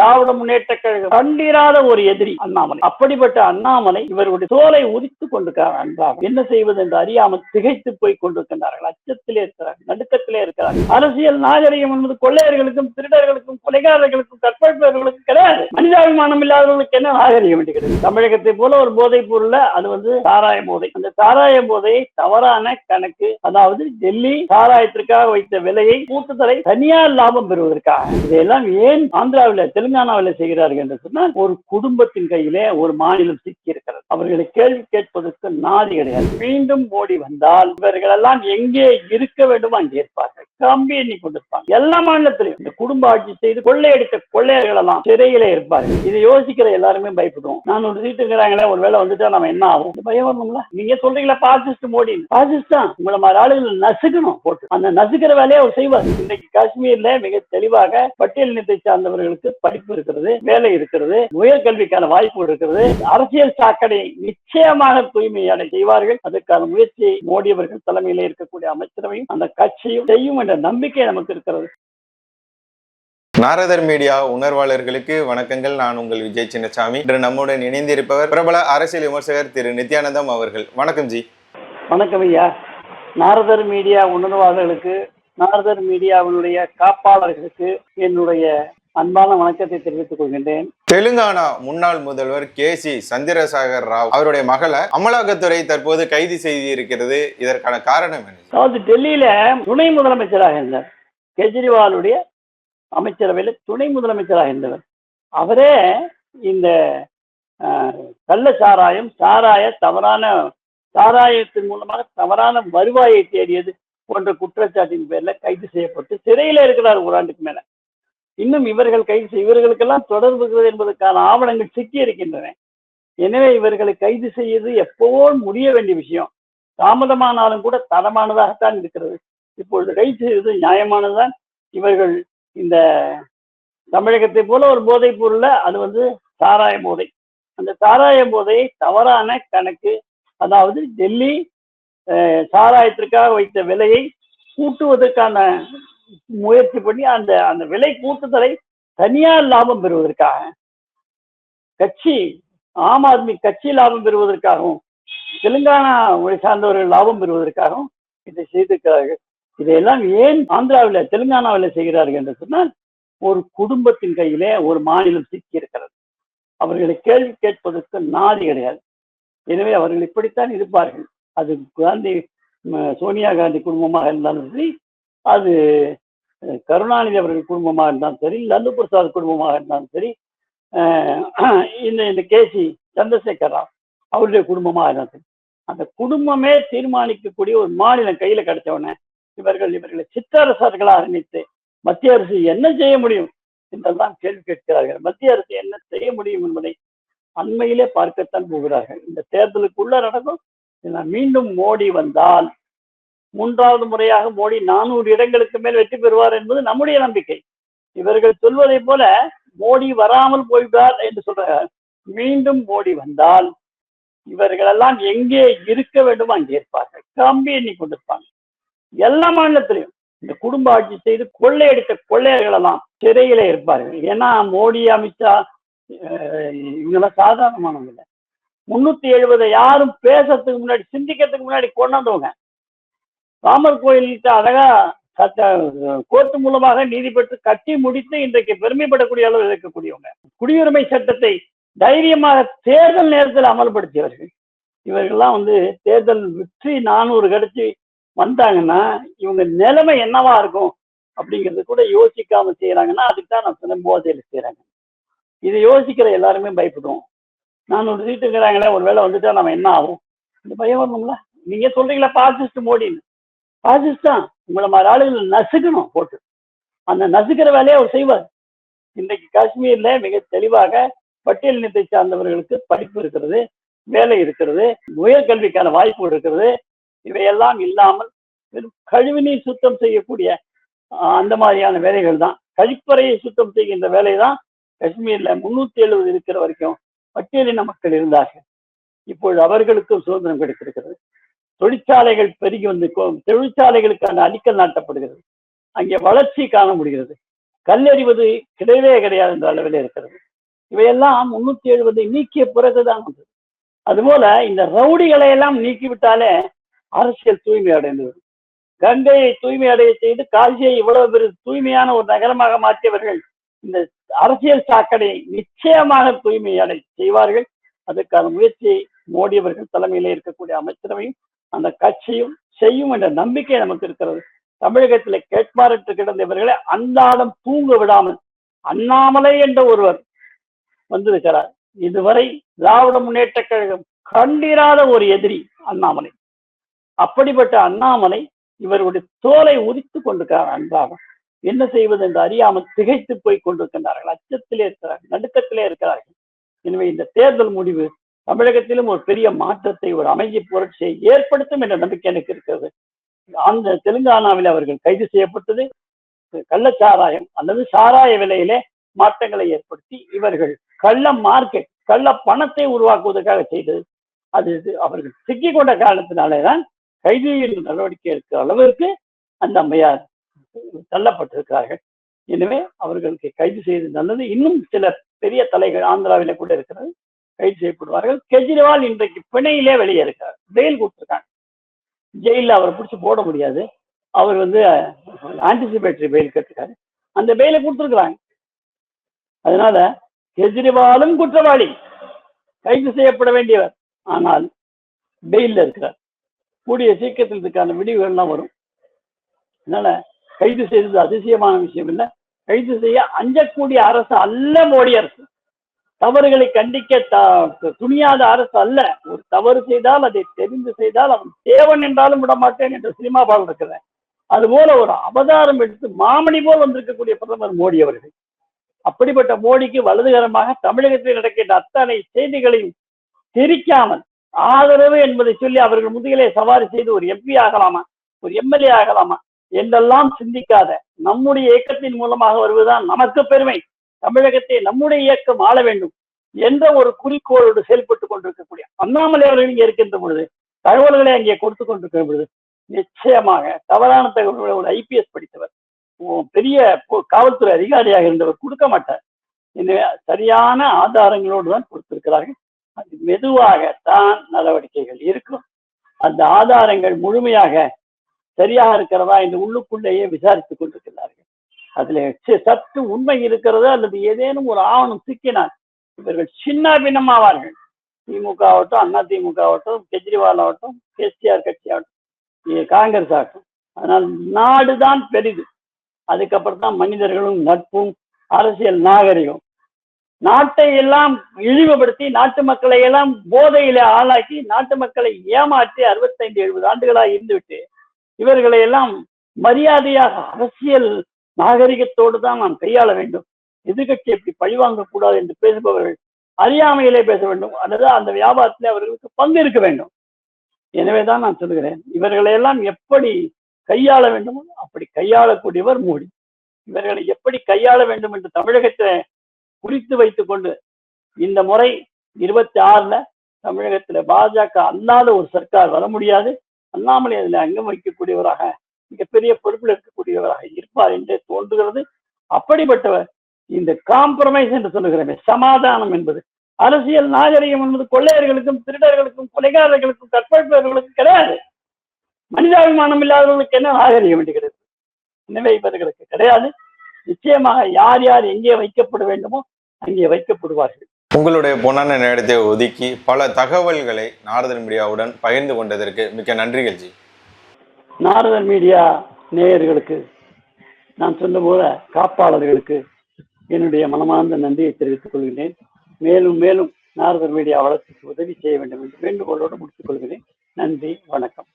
திராவிட முன்னேற்ற கழகம் கண்டிராத ஒரு எதிரி அண்ணாமலை. அப்படிப்பட்ட அண்ணாமலை இவருடைய தோலை உரித்து கொண்டிருக்கிறார் அன்றாக என்ன செய்வது என்று அறியாமல் திகைத்து போய் கொண்டிருக்கின்றார்கள். அச்சத்திலே இருக்கிறார்கள் நடுக்கத்திலே இருக்கிறார் அரசியல் நாகரிகம் என்பது கொள்ளையர்களுக்கும் திருடர்களுக்கும் கொலைகாரர்களுக்கும் கற்பழிப்பவர்களுக்கும் கிடையாது. மனிதாபிமானம் இல்லாதவர்களுக்கு என்ன நாகரிகம் என்று கிடையாது. தமிழகத்தை போல ஒரு போதைப் பொருள்ல அது வந்து சாராய போதை. அந்த சாராய போதையை தவறான கணக்கு அதாவது டெல்லி சாராயத்திற்காக வைத்த விலையை கூட்டுத்தலை தனியார் லாபம் பெறுவதற்காக. இதையெல்லாம் ஏன் ஆந்திராவில் தெலுங்கானாவில் செய்கிறார்கள் என்று சொன்னால் ஒரு குடும்பத்தின் கையிலே ஒரு மாநிலம் சிக்கி இருக்கிறது அவர்களை கேள்வி கேட்பதற்கு நாடு கிடையாது. மீண்டும் மோடி வந்தால் இவர்கள் எல்லாம் எங்கே இருக்க வேண்டுமோ அங்கே இருப்பார்கள். கம்பி எண்ணி கொண்டிருப்பாங்க. எல்லா மாநிலத்திலும் இந்த குடும்ப ஆட்சி செய்து கொள்ளையடித்த கொள்ளையர்கள் எல்லாம் சிறையிலே இருப்பார்கள். இதை யோசிக்கிற எல்லாருமே பயப்படுவோம். நான் ஒரு சீட்டுங்கிறாங்களே ஒரு வேலை வந்துட்டா நம்ம என்ன ஆகும்? பயம் வரணும்ல நீங்க சொல்றீங்களா பாசிஸ்ட் மோடி? பாசிஸ்ட் தான். உங்களை மாதிரி ஆளுகள் நசுக்கணும் போட்டு. அந்த நசுக்கிற வேலையை அவர் செய்வார். இன்னைக்கு காஷ்மீர்ல மிக தெளிவாக பட்டியல் இனத்தை சார்ந்தவர்களுக்கு படிப்பு இருக்கிறது வேலை இருக்கிறது உயர்கல்விக்கான வாய்ப்பு இருக்கிறது. அரசியல் சாக்கடை நிச்சயமாக தூய்மையான செய்வார்கள். அதற்கான முயற்சியை மோடி அவர்கள் தலைமையிலே இருக்கக்கூடிய அமைச்சரவையும் அந்த கட்சியும் செய்யும் என்ற நம்பிக்கை நமக்கு இருக்கிறது. நாரதர் மீடியா உணர்வாளர்களுக்கு வணக்கங்கள். நான் உங்கள் விஜய் சின்னசாமி. இன்று நம்முடன் இணைந்திருப்பவர் பிரபல அரசியல் விமர்சகர் திரு நித்யானந்தம் அவர்கள். வணக்கம் ஜி. வணக்கம் ஐயா. நாரதர் மீடியா உணர்வாளர்களுக்கு நாரதர் மீடியாவினுடைய காப்பாளர்களுக்கு என்னுடைய அன்பான வணக்கத்தை தெரிவித்துக் கொள்கின்றேன். தெலுங்கானா முன்னாள் முதல்வர் கே சி சந்திரசேகர் ராவ் அவருடைய மகளை அமலாக்கத்துறை தற்போது கைது செய்திருக்கிறது. இதற்கான காரணம் என்ன? அதாவது டெல்லியில துணை முதலமைச்சராக இருந்தார். கெஜ்ரிவாலுடைய அமைச்சரவையில் துணை முதலமைச்சராக இருந்தவர். அவரே இந்த கள்ள சாராயம் சாராய தவறான சாராயத்தின் மூலமாக தவறான வருவாயை தேடியது போன்ற குற்றச்சாட்டின் பேர்ல கைது செய்யப்பட்டு சிறையில இருக்கிறார் ஒரு ஆண்டுக்கு மேல. இன்னும் இவர்கள் கைது செய் இவர்களுக்கெல்லாம் தொடர்புகிறது என்பதற்கான ஆவணங்கள் சிக்கி இருக்கின்றன. எனவே இவர்களை கைது செய்வது எப்பவோ முடிய வேண்டிய விஷயம். தாமதமானாலும் கூட தரமானதாகத்தான் இருக்கிறது. இப்பொழுது கைது செய்வது நியாயமானதுதான். இவர்கள் இந்த தமிழகத்தை போல ஒரு போதைப் பொருள்ல அது வந்து சாராய போதை. அந்த சாராய போதை தவறான கணக்கு அதாவது டெல்லி அஹ், சாராயத்திற்காக வைத்த விலையை கூட்டுவதற்கான முயற்சி பண்ணி அந்த அந்த விலை கூட்டுதலை தனியார் லாபம் பெறுவதற்காக கட்சி ஆம் ஆத்மி கட்சி லாபம் பெறுவதற்காகவும் தெலுங்கானா மொழி சார்ந்தவர்கள் லாபம் பெறுவதற்காகவும் இதை செய்திருக்கிறார்கள். இதையெல்லாம் ஏன் ஆந்திராவில் தெலுங்கானாவில் செய்கிறார்கள் என்று சொன்னால் ஒரு குடும்பத்தின் கையிலே ஒரு மாநிலம் சிக்கி இருக்கிறது அவர்களை கேள்வி கேட்பதற்கு நாதி கிடையாது. எனவே அவர்கள் இப்படித்தான் இருப்பார்கள். அது காந்தி சோனியா காந்தி குடும்பமாக இருந்தாலும் சரி அது கருணாநிதி அவர்கள் குடும்பமாக இருந்தாலும் சரி லல்லு பிரசாத் குடும்பமாக இருந்தாலும் சரி இந்த இந்த கேசி சந்திரசேகர் ராவ் அவருடைய குடும்பமாக இருந்தாலும் சரி அந்த குடும்பமே தீர்மானிக்கக்கூடிய ஒரு மாநிலம் கையில் கிடைச்சவன இவர்கள் இவர்களை சித்தரசர்களாக அறிவித்து மத்திய அரசு என்ன செய்ய முடியும் என்றெல்லாம் கேள்வி கேட்கிறார்கள். மத்திய அரசு என்ன செய்ய முடியும் என்பதை அண்மையிலே பார்க்கத்தான் போகிறார்கள். இந்த தேர்தலுக்குள்ள நடக்கும் மீண்டும் மோடி வந்தால் மூன்றாவது முறையாக மோடி நானூறு இடங்களுக்கு மேல் வெற்றி பெறுவார் என்பது நம்முடைய நம்பிக்கை. இவர்கள் சொல்வதைப் போல மோடி வராமல் போய்விட்டார் என்று சொல்றார் மீண்டும் மோடி வந்தால் இவர்களெல்லாம் எங்கே இருக்க வேண்டுமோ அங்கே இருப்பார்கள். கம்பி எண்ணி கொண்டிருப்பாங்க. எல்லா மாநிலத்திலையும் இந்த குடும்ப ஆட்சி செய்து கொள்ளையடித்த கொள்ளையர்கள் எல்லாம் சிறையிலே இருப்பார்கள். ஏன்னா மோடி அமித்ஷா அஹ், இவங்கெல்லாம் சாதாரணமானவங்க இல்லை. முன்னூத்தி எழுபதை யாரும் பேசுறதுக்கு முன்னாடி சிந்திக்கிறதுக்கு முன்னாடி கொண்டாந்தவங்க. ராமர் கோயில்கிட்ட அழகா சட்ட கோர்ட்டு மூலமாக நீதி பெற்று கட்டி முடித்து இன்றைக்கு பெருமைப்படக்கூடிய அளவில் இருக்கக்கூடியவங்க. குடியுரிமை சட்டத்தை தைரியமாக தேர்தல் நேரத்தில் அமல்படுத்தியவர்கள். இவர்கள்லாம் வந்து தேர்தல் வெற்றி நானூறு கிடைச்சி வந்தாங்கன்னா இவங்க நிலைமை என்னவா இருக்கும் அப்படிங்கிறது கூட யோசிக்காம செய்யறாங்கன்னா அதுக்கு தான் நான் சொன்ன போதையில் செய்யறாங்க இதை யோசிக்கிற எல்லாருமே பயப்படுவோம். நான் ஒரு சீட்டுங்கிறாங்களே ஒரு வேலை வந்துட்டா நம்ம என்ன ஆகும்? இந்த பயம் வரணும்ல? நீங்க சொல்றீங்களா பாசிஸ்ட் மோடின்னு. பாசிஸ்ட் தான் உங்களை மாதிரி ஆளுகள் நசுக்கணும் போட்டு. அந்த நசுக்கிற வேலையை அவர் செய்வார். இன்றைக்கு காஷ்மீர்ல மிக தெளிவாக பட்டியலினத்தை சார்ந்தவர்களுக்கு படிப்பு இருக்கிறது வேலை இருக்கிறது உயர்கல்விக்கான வாய்ப்பு இருக்கிறது. இவையெல்லாம் இல்லாமல் வெறும் கழிவுநீர் சுத்தம் செய்யக்கூடிய ஆஹ், அந்த மாதிரியான வேலைகள் தான். கழிப்பறையை சுத்தம் செய்கின்ற வேலை தான் காஷ்மீர்ல முன்னூத்தி எழுபது இருக்கிற வரைக்கும் பட்டியலின மக்கள் இருந்தார்கள். இப்பொழுது அவர்களுக்கும் சுதந்திரம் கிடைத்திருக்கிறது. தொழிற்சாலைகள் பெருகி வந்து தொழிற்சாலைகளுக்கான அடிக்கல் நாட்டப்படுகிறது. அங்கே வளர்ச்சி காண முடிகிறது. கல்லெறிவது கிடையவே கிடையாது என்ற அளவில் இருக்கிறது. இவையெல்லாம் முன்னூத்தி எழுபதை நீக்கிய பிறகுதான் வந்தது. அதுபோல இந்த ரவுடிகளை எல்லாம் நீக்கிவிட்டாலே அரசியல் தூய்மை அடைந்தது. கங்கையை தூய்மை அடைய செய்து காசியை இவ்வளவு பெரிய தூய்மையான ஒரு நகரமாக மாற்றியவர்கள் இந்த அரசியல் சாக்கடை நிச்சயமாக தூய்மை அடை செய்வார்கள். அதற்கான முயற்சியை மோடி அவர்கள் தலைமையிலே இருக்கக்கூடிய அமைச்சரவையும் அந்த கட்சியும் செய்யும் என்ற நம்பிக்கை நமக்கு இருக்கிறது. தமிழகத்தில் கேட்பாரற்று கிடந்த இவர்களை அன்றாடம் தூங்க விடாமல் அண்ணாமலை என்ற ஒருவர் வந்திருக்கிறார். இதுவரை திராவிட முன்னேற்ற கழகம் கண்டிராத ஒரு எதிரி அண்ணாமலை. அப்படிப்பட்ட அண்ணாமலை இவருடைய தோலை உரித்து கொண்டிருக்கிறார் அன்றாக என்ன செய்வது என்று அறியாமல் திகைத்து போய் கொண்டிருக்கின்றார்கள். அச்சத்திலே இருக்கிறார்கள் நடுக்கத்திலே இருக்கிறார்கள். எனவே இந்த தேர்தல் முடிவு தமிழகத்திலும் ஒரு பெரிய மாற்றத்தை ஒரு அமைதி புரட்சியை ஏற்படுத்தும் என்ற நம்பிக்கை எனக்கு இருக்கிறது. அந்த தெலுங்கானாவில் அவர்கள் கைது செய்யப்பட்டது. கள்ளச்சாராயம் அல்லது சாராய விலையிலே மாற்றங்களை ஏற்படுத்தி இவர்கள் கள்ள மார்க்கெட் கள்ள பணத்தை உருவாக்குவதற்காக செய்தது. அது அவர்கள் சிக்கி கொண்ட காரணத்தினாலே தான் கைது நடவடிக்கை இருக்கிற அளவிற்கு அந்த அம்மையார் தள்ளப்பட்டிருக்கிறார்கள். எனவே அவர்களுக்கு கைது செய்து நல்லது. இன்னும் சில பெரிய தலைகள் ஆந்திராவில கூட இருக்கிறது. கைது செய்யப்படுவார்கள். கெஜ்ரிவால் இன்றைக்கு பிணையிலே வெளியே இருக்கார் பெயில் கொடுத்துருக்காங்க ஜெயிலில் அவரை பிடிச்சி போட முடியாது. அவர் வந்து ஆன்டிசிபேட்டரி பெயில் கேட்டிருக்காரு. அந்த பெயிலை கொடுத்துருக்குறாங்க. அதனால கெஜ்ரிவாலும் குற்றவாளி. கைது செய்யப்பட வேண்டியவர். ஆனால் பெயில்ல இருக்கிறார். கூடிய சீக்கிரத்தில் இதுக்கான விடிவுகள்லாம் வரும். அதனால கைது செய்தது அதிசயமான விஷயம் இல்லை. கைது செய்ய அஞ்சக்கூடிய அரசு அல்ல மோடி அரசு. தவறுகளை கண்டிக்க த- துணியாத அரசு அல்ல. ஒரு தவறு செய்தால் அதை தெரிந்து செய்தால் அவன் தேவன் என்றாலும் விட மாட்டேன் என்ற சினிமா பாடல் இருக்கிறேன் அதுபோல ஒரு அவதாரம் எடுத்து மாமணி போல் வந்திருக்கக்கூடிய பிரதமர் மோடி அவர்கள். அப்படிப்பட்ட மோடிக்கு வலதுகரமாக தமிழகத்தில் நடக்கின்ற அத்தனை செய்திகளையும் திரிக்காமல் ஆதரவு என்பதை சொல்லி அவர்கள் முதுகிலே சவாரி செய்து ஒரு எம்பி ஆகலாமா ஒரு எம்எல்ஏ ஆகலாமா என்றெல்லாம் சிந்திக்காத நம்முடைய இயக்கத்தின் மூலமாக வருவதுதான் நமக்கு பெருமை. தமிழகத்தை நம்முடைய இயக்கம் ஆள வேண்டும் என்ற ஒரு குறிக்கோளோடு செயல்பட்டு கொண்டிருக்கக்கூடிய அண்ணாமலை அவர்கள் இங்கே இருக்கின்ற பொழுது தகவல்களை அங்கே கொடுத்து கொண்டிருக்கிற பொழுது நிச்சயமாக தவறான தகவல்களை ஒரு ஐபிஎஸ் படித்தவர் பெரிய காவல்துறை அதிகாரியாக இருந்தவர் கொடுக்க மாட்டார். சரியான ஆதாரங்களோடு தான் கொடுத்திருக்கிறார்கள். அது மெதுவாக தான் நடவடிக்கைகள் இருக்கும். அந்த ஆதாரங்கள் முழுமையாக சரியாக இருக்கிறதா என்று உள்ளுக்குள்ளேயே விசாரித்துக் கொண்டிருக்கிறார்கள். அதுல சத்து சற்று உண்மை இருக்கிறது அல்லது ஏதேனும் ஒரு ஆவணம் சிக்கினால் இவர்கள் சின்ன பின்னமாவார்கள் திமுக ஆகட்டும் அண்ணா திமுக ஆகட்டும் கெஜ்ரிவால் ஆகட்டும் கேசிஆர் கட்சி ஆகட்டும் காங்கிரஸ் ஆகட்டும். அதனால் நாடுதான் பெரிது. அதுக்கப்புறம் தான் மனிதர்களும் நட்பும் அரசியல் நாகரிகம். நாட்டை எல்லாம் இழிவுபடுத்தி நாட்டு மக்களை எல்லாம் போதையில ஆளாக்கி நாட்டு மக்களை ஏமாற்றி அறுபத்தைந்து எழுபது ஆண்டுகளாக இருந்துவிட்டு இவர்களை எல்லாம் மரியாதையாக அரசியல் நாகரிகத்தோடு தான் நாம் கையாள வேண்டும். எதிர்கட்சி எப்படி பழிவாங்கக்கூடாது என்று பேசுபவர்கள் அறியாமையிலே பேச வேண்டும். அல்லது அந்த வியாபாரத்தில் அவர்களுக்கு பங்கு இருக்க வேண்டும். எனவே தான் நான் சொல்லுகிறேன். இவர்களையெல்லாம் எப்படி கையாள வேண்டுமோ அப்படி கையாளக்கூடியவர் மோடி. இவர்களை எப்படி கையாள வேண்டும் என்று தமிழகத்தை குறித்து வைத்து கொண்டு இந்த முறை இருபத்தி ஆறுல தமிழகத்துல பாஜக அல்லாத ஒரு சர்க்கார் வர முடியாது. அண்ணாமலை அதில் அங்கம் வகிக்கக்கூடியவராக மிகப்பெரிய பொறுப்பில் இருக்கக்கூடியவராக இருப்பார் என்று தோன்றுகிறது. அப்படிப்பட்டவர் இந்த காம்ப்ரமைஸ் என்று சொல்லுகிறமே சமாதானம் என்பது. அரசியல் நாகரிகம் என்பது கொள்ளையர்களுக்கும் திருடர்களுக்கும் கொலைகாரர்களுக்கும் கற்பழிப்பவர்களுக்கும் கிடையாது. மனிதாபிமானம் இல்லாதவர்களுக்கு என்ன நாகரிகம் என்று கிடையாது. எனவே இவர்களுக்கு கிடையாது. நிச்சயமாக யார் யார் எங்கே வைக்கப்பட வேண்டுமோ அங்கே வைக்கப்படுவார்கள். உங்களுடைய பொன்னான நேரத்தை ஒதுக்கி பல தகவல்களை நாரதன் மீடியாவுடன் பகிர்ந்து கொண்டதற்கு மிக்க நன்றிகள் ஜி. நாரதன் மீடியா நேயர்களுக்கு நான் சொன்ன போல காப்பாளர்களுக்கு என்னுடைய மனமார்ந்த நன்றியை தெரிவித்துக் கொள்கிறேன் மேலும் மேலும் நாரதன் மீடியா வளர்ச்சிக்கு உதவி செய்ய வேண்டும் என்று வேண்டுகோளோடு முடித்துக் கொள்கிறேன். நன்றி வணக்கம்.